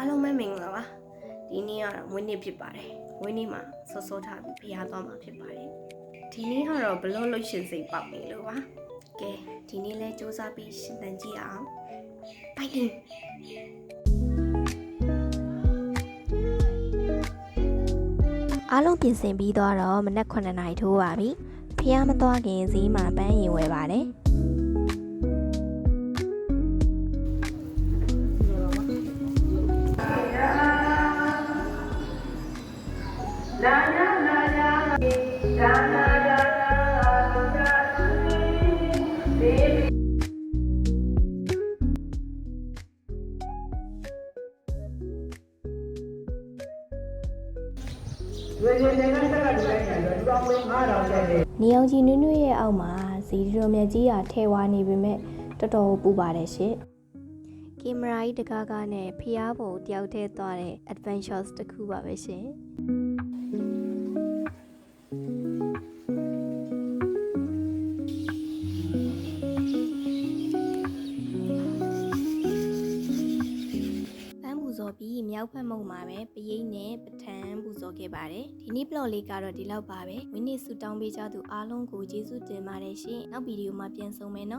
အားလုံးပဲမင်္ဂလာပါဒီနေ့ကတော့ဝင်းနေ့ဖြစ်ပါတယ်ဝင်းနေ့မှာဆော့ဆော့ထားပြီးဖျားသွားမှာဖြစ်ပါတယ်ဒီနေ့ကတော့ဘလို့လို့ရှင်စိတ်ပေါက်နေလို့ပါကဲဒီနေ့လဲစူးစမ်းပြီးရှင်သန်ကြည့်အောင်ပိုက်တင်အားလုံးပြင်ဆင်ပြီးတော့မနက်9နာရီထိုးပါပြီဖះမသွားခင်ဈေးမှာပန်းရင်ဝယ်ပါတယ် နေအောင်ကြီးနွေ့နွေ့ရဲ့အောက်မှာဇီရိုမြက်ကြီးကထဲဝါနေပေမဲ့တော်တော်ပူပါတယ်ရှင်ကင်မရာကြီးတကားကားနဲ့ဖျားပုံတယောက်တည်းသွားတဲ့ adventures တစ်ခုပါပဲရှင် ဇော်ပြီးမြောက်ဖက်မုံမှာပဲပရိတ်နဲ့ပထန်းပူဇော်ခဲ့ပါတယ်ဒီနေ့ blog လေးကတော့ဒီလောက်ပါပဲဝင်းနေဆူတောင်းပေးကြသူအားလုံးကိုကျေးဇူးတင်ပါတယ်ရှင်နောက်ဗီဒီယိုမှာပြန်ဆုံမယ်နော်